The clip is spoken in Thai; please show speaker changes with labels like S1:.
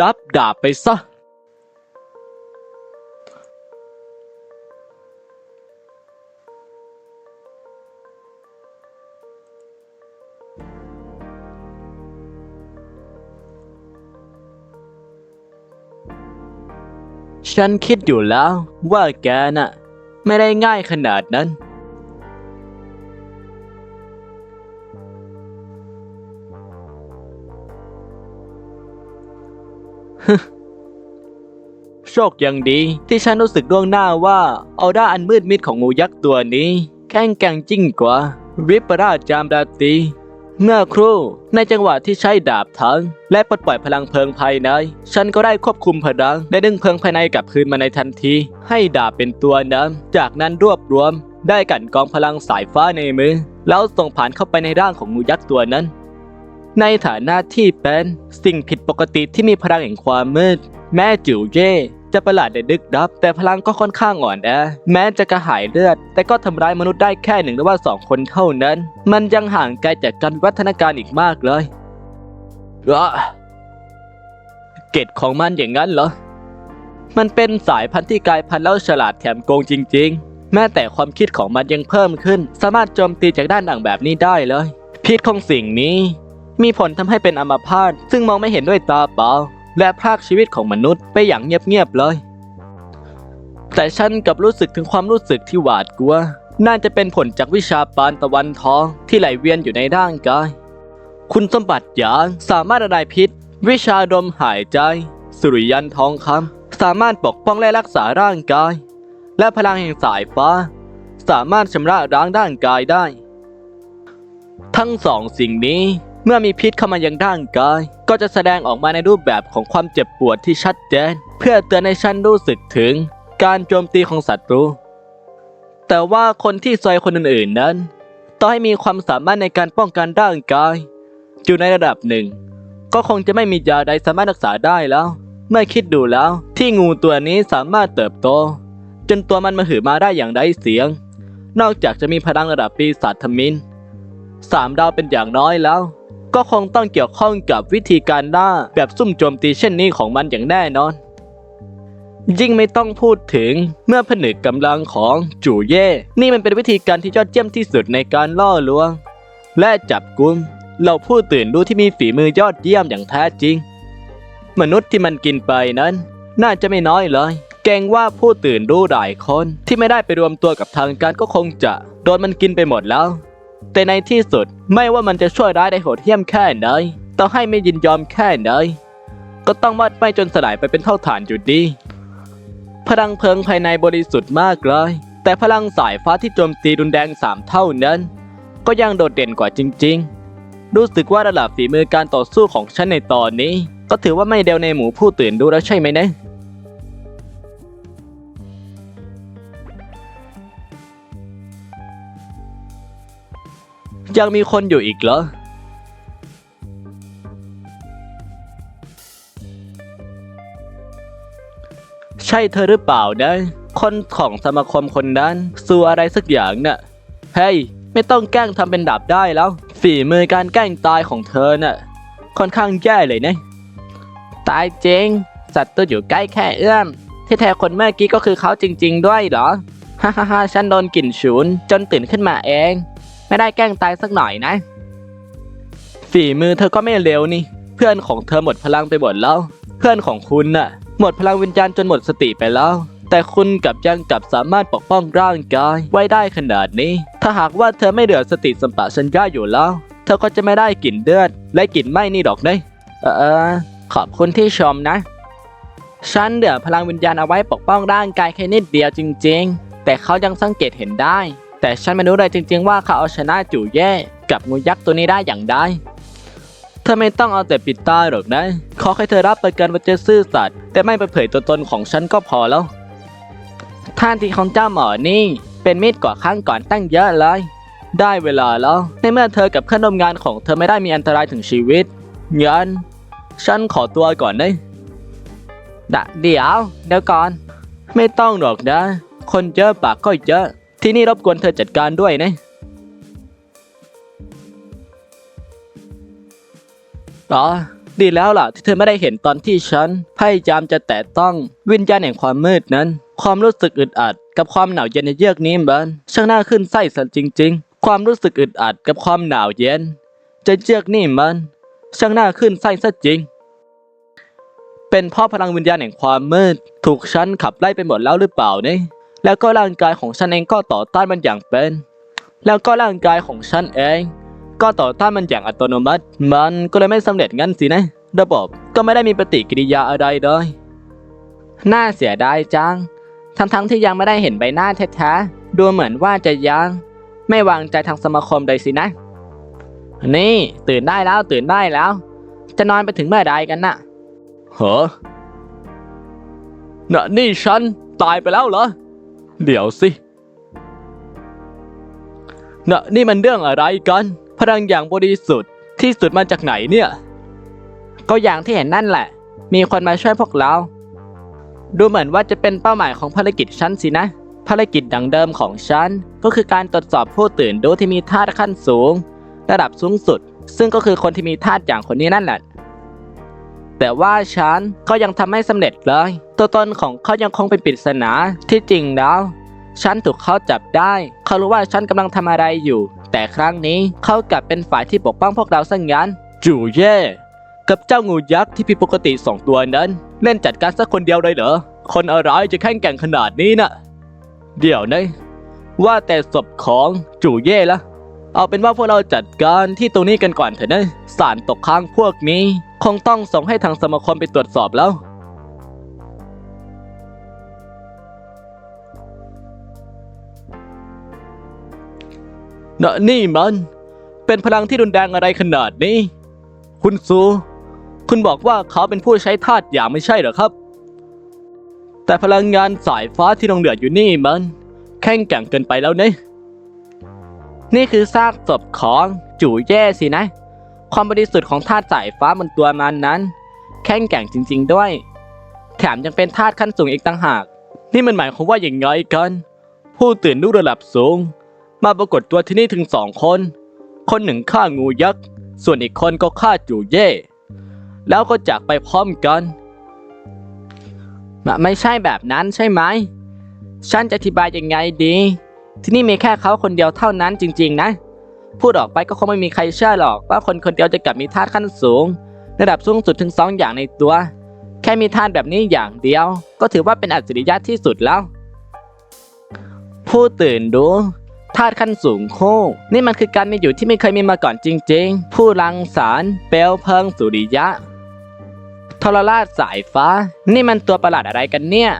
S1: รับดาบไปซะฉันคิดอยู่แล้วว่าแกน่ะ ไม่ได้ง่ายขนาดนั้น โชคยังดีที่ฉันรู้สึกล่วงหน้าว่าออร่าอันมืดมิดของงูยักษ์ตัวนี้ แข็งแกร่งยิ่งกว่า วิปราชจามราตรีเมื่อครู่ในจังหวะที่ใช้ดาบทั้ง และปลดปล่อยพลังเพลิงภายใน ฉันก็ได้ควบคุมพลังและดึงเพลิงภายในกลับคืนมาในทันที ให้ดาบเป็นตัวนำจากนั้นรวบรวม ได้กันกองพลังสายฟ้าในมือ แล้วส่งผ่านเข้าไปในร่างของงูยักษ์ตัวนั้น ในฐานะที่เป็นสิ่งผิดปกติที่มีพลังแห่งความมืด แม่จิ๋วเย่จะประหลาดและดึกดับ แต่พลังก็ค่อนข้างอ่อนแอแม้จะกระหายเลือด แต่ก็ทำร้ายมนุษย์ได้แค่หนึ่งหรือว่าสองคนเท่านั้น มันยังห่างไกลจากการวัฒนาการอีกมากเลยอะเกตของมันอย่างนั้นเหรอ มันเป็นสายพันธุ์ที่กลายพันธุ์แล้วฉลาดแถมโกงจริง ๆ แม้แต่ความคิดของมันยังเพิ่มขึ้น สามารถโจมตีจากด้านหลังแบบนี้ได้เลย พิษของสิ่งนี้ มีผลทำให้เป็นอัมพาตซึ่งมองไม่เห็นด้วยตาเปล่าและพรากชีวิตของมนุษย์ไปอย่างเงียบๆเลย แต่ฉันกลับรู้สึกถึงความรู้สึกที่หวาดกลัว น่าจะเป็นผลจากวิชาปานตะวันทองที่ไหลเวียนอยู่ในร่างกาย คุณสมบัติอย่างสามารถระบายพิษ วิชาดมหายใจ สุริยันทองคำสามารถปกป้องและรักษาร่างกาย และพลังแห่งสายฟ้า สามารถชำระล้างร่างกายได้ ทั้งสองสิ่งนี้ เมื่อมีพิษเข้ามายังร่างกาย ก็จะแสดงออกมาในรูปแบบของความเจ็บปวดที่ชัดเจน เพื่อเตือนให้ฉันรู้สึกถึงการโจมตีของศัตรู แต่ว่าคนที่ซอยคนอื่นๆนั้น ต้องให้มีความสามารถในการป้องกันร่างกาย อยู่ในระดับหนึ่ง ก็คงจะไม่มียาใดสามารถรักษาได้แล้ว เมื่อคิดดูแล้วที่งูตัวนี้สามารถเติบโต จนตัวมันมาหือมาได้อย่างไร้เสียง นอกจากจะมีพลังระดับปีศาจทมินสามดาวเป็นอย่างน้อยแล้ว ก็คงต้องเกี่ยวข้องกับวิธีการล่าแบบซุ่มโจมตีเช่นนี้ของมันอย่างแน่นอน ยิ่งไม่ต้องพูดถึงเมื่อผนึกกำลังของจู่เย่ นี่มันเป็นวิธีการที่ยอดเยี่ยมที่สุดในการล่อลวง และจับกุมเราผู้ตื่นรู้ที่มีฝีมือยอดเยี่ยมอย่างแท้จริง มนุษย์ที่มันกินไปนั้น น่าจะไม่น้อยเลยเกรงว่าผู้ตื่นรู้หลายคนที่ไม่ได้ไปรวมตัวกับทางการก็คงจะ โดนมันกินไปหมดแล้ว แต่ในที่สุดไม่ว่ามันจะช่วยร้ายได้โหดเหี้ยมแค่ไหนต่อให้ไม่ยินยอมแค่ไหนก็ต้องมอดไหม้จนสลายไปเป็นเท่าฐานอยู่ดี พลังเพลิงภายในบริสุทธิ์มากเลย แต่พลังสายฟ้าที่โจมตีรุนแรงสามเท่านั้น ก็ยังโดดเด่นกว่าจริง ๆ รู้สึกว่าระดับฝีมือการต่อสู้ของฉันในตอนนี้ ก็ถือว่าไม่เดวในหมู่ผู้ตื่นดูแล้วใช่ไหมนะ ยังมีคนอยู่อีกเหรอใช่เธอหรือเปล่านะ คนของสมาคมคนนั้นสู่อะไรสักอย่างน่ะ เฮ้ย ไม่ต้องแกล้งทำเป็นดาบได้แล้ว ฝีมือการแกล้งตายของเธอน่ะ ค่อนข้างแย่เลยนะ ตายจริง สัตว์ตัวอยู่ใกล้แค่เอื้อม ที่แท้คนเมื่อกี้ก็คือเขาจริง ๆ ด้วยเหรอ ฮ่าฮ่าฮ่าฉันโดนกลิ่นฉุนจนตื่นขึ้นมาเอง ไม่ได้แกล้งตายสักหน่อยนะ ฝีมือเธอก็ไม่เร็วนี่ เพื่อนของเธอหมดพลังไปหมดแล้ว เพื่อนของคุณน่ะ หมดพลังวิญญาณจนหมดสติไปแล้ว แต่คุณกับยังกลับสามารถปกป้องร่างกายไว้ได้ขนาดนี้ ถ้าหากว่าเธอไม่เหลือสติสัมปชัญญะอยู่แล้ว เธอก็จะไม่ได้กลิ่นเลือด และกลิ่นไหม้นี่ดอกนะเออเออขอบคุณที่ชมนะ ฉันเหลือพลังวิญญาณเอาไว้ปกป้องร่างกายแค่นิดเดียวจริง ๆ แต่เขายังสังเกตเห็นได้ แต่ฉันไม่รู้เลยจริง ๆ ว่าเขาเอาชนะจู่แย่กับงูยักษ์ตัวนี้ได้อย่างไรเธอไม่ต้องเอาแต่ปิดตาหรอกนะขอให้เธอรับประกันว่าจะซื่อสัตย์แต่ไม่เปิดเผยตัวตนของฉันก็พอแล้ว ท่านที่ของเจ้าหมอนี่ เป็นมิตรกว่าครั้งก่อนตั้งเยอะเลย ได้เวลาแล้ว ในเมื่อเธอกับเพื่อนร่วมงานของเธอไม่ได้มีอันตรายถึงชีวิตงั้นฉันขอตัวก่อนนะดะเดี๋ยวเดี๋ยวก่อน ไม่ต้องหรอกนะ คนเยอะปากก็เยอะ ที่นี่รบกวนเธอจัดการด้วยนะ อ๋อ ดีแล้วล่ะที่เธอไม่ได้เห็นตอนที่ฉันพยายามจะแตะต้องวิญญาณแห่งความมืดนั้น ความรู้สึกอึดอัด กับความหนาวเย็นในเยือกนี้มันช่างน่าขึ้นไส้สันจริง ๆ ความรู้สึกอึดอัดกับความหนาวเย็นจะเยือกนี่มันช่างน่าขึ้นไส้ซะจริง เป็นเพราะพลังวิญญาณแห่งความมืด ถูกฉันขับไล่ไปหมดแล้วหรือเปล่าเนี่ย แล้วก็ร่างกายของฉันเองก็ต่อต้านมันอย่างเป็น แล้วก็ร่างกายของฉันเอง ก็ต่อต้านมันอย่างอัตโนมัติ มันก็เลยไม่สำเร็จงั้นสินะ ระบบก็ไม่ได้มีปฏิกิริยาอะไรเลยน่าเสียดายจัง ทั้งๆที่ยังไม่ได้เห็นใบหน้าแท้ๆดูเหมือนว่าจะยัง ไม่วางใจทางสมาคมเลยสินะ นี่ ตื่นได้แล้วตื่นได้แล้ว จะนอนไปถึงเมื่อใดกันน่ะเหรอน่ะนี่ฉันตายไปแล้วเหรอ เดี๋ยวสินะนี่มันเรื่องอะไรกัน พลังอย่างบริสุทธิ์ที่สุดมาจากไหนเนี่ย ก็อย่างที่เห็นนั่นแหละ มีคนมาช่วยพวกเรา ดูเหมือนว่าจะเป็นเป้าหมายของภารกิจฉันสินะ ภารกิจดังเดิมของฉัน ก็คือการตรวจสอบผู้ตื่นรู้ที่มีธาตุขั้นสูง ระดับสูงสุด ซึ่งก็คือคนที่มีธาตุอย่างคนนี้นั่นแหละ แต่ว่าฉันก็ยังทำไม่สำเร็จเลย ตัวตนของเขายังคงเป็นปริศนาที่จริงแล้วฉันถูกเขาจับได้ เขารู้ว่าฉันกำลังทำอะไรอยู่ แต่ครั้งนี้เขากลับเป็นฝ่ายที่ปกป้องพวกเราซะงั้น จู่เย่กับเจ้างูยักษ์ที่ผิดปกติสองตัวนั้น เล่นจัดการสักคนเดียวเลยเหรอ คนอะไรจะแข่งแก่งขนาดนี้น่ะ เดี๋ยวนะว่าแต่ศพของจู่เย่ละเอาเป็นว่าพวกเราจัดการที่ตรงนี้กันก่อนเถอะนะสารตกค้างพวกนี้ คงต้องส่งให้ทางสมาคมไปตรวจสอบแล้ว นะนี่มัน เป็นพลังที่รุนแรงอะไรขนาดนี้ คุณซู คุณบอกว่าเขาเป็นผู้ใช้ธาตุอย่างไม่ใช่เหรอครับ แต่พลังงานสายฟ้าที่ลงเหลืออยู่นี่มัน แข็งแกร่งเกินไปแล้วเนี่ยนี่คือซากศพของจู่แย่สินะ ความบริสุทธิ์ของธาตุสายฟ้าบนตัวมันนั้น แข็งแกร่งจริง ๆ ด้วย แถมยังเป็นธาตุขั้นสูงอีกต่างหาก นี่มันหมายความว่าอย่างไงกัน ผู้ตื่นรู้ระดับสูง มาปรากฏตัวที่นี่ถึงสองคน คนหนึ่งฆ่างูยักษ์ ส่วนอีกคนก็ฆ่าจู่เย่ แล้วก็จากไปพร้อมกัน ไม่ใช่แบบนั้นใช่ไหม ฉันจะอธิบายยังไงดี ที่นี่มีแค่เขาคนเดียวเท่านั้นจริง ๆ นะ พูดออกไปก็คงไม่มีใครเชื่อหรอกว่าคนคนเดียวจะกลับมีธาตุขั้นสูง ระดับสูงสุดถึงสองอย่างในตัว แค่มีธาตุแบบนี้อย่างเดียว ก็ถือว่าเป็นอัจฉริยะที่สุดแล้ว ผู้ตื่นรู้ ธาตุขั้นสูงคู่นี่มันคือการมีอยู่ที่ไม่เคยมีมาก่อนจริง ๆ ผู้รังสารค์เปลวเพลิงสุริยะทรราชสายฟ้า นี่มันตัวประหลาดอะไรกันเนี่ย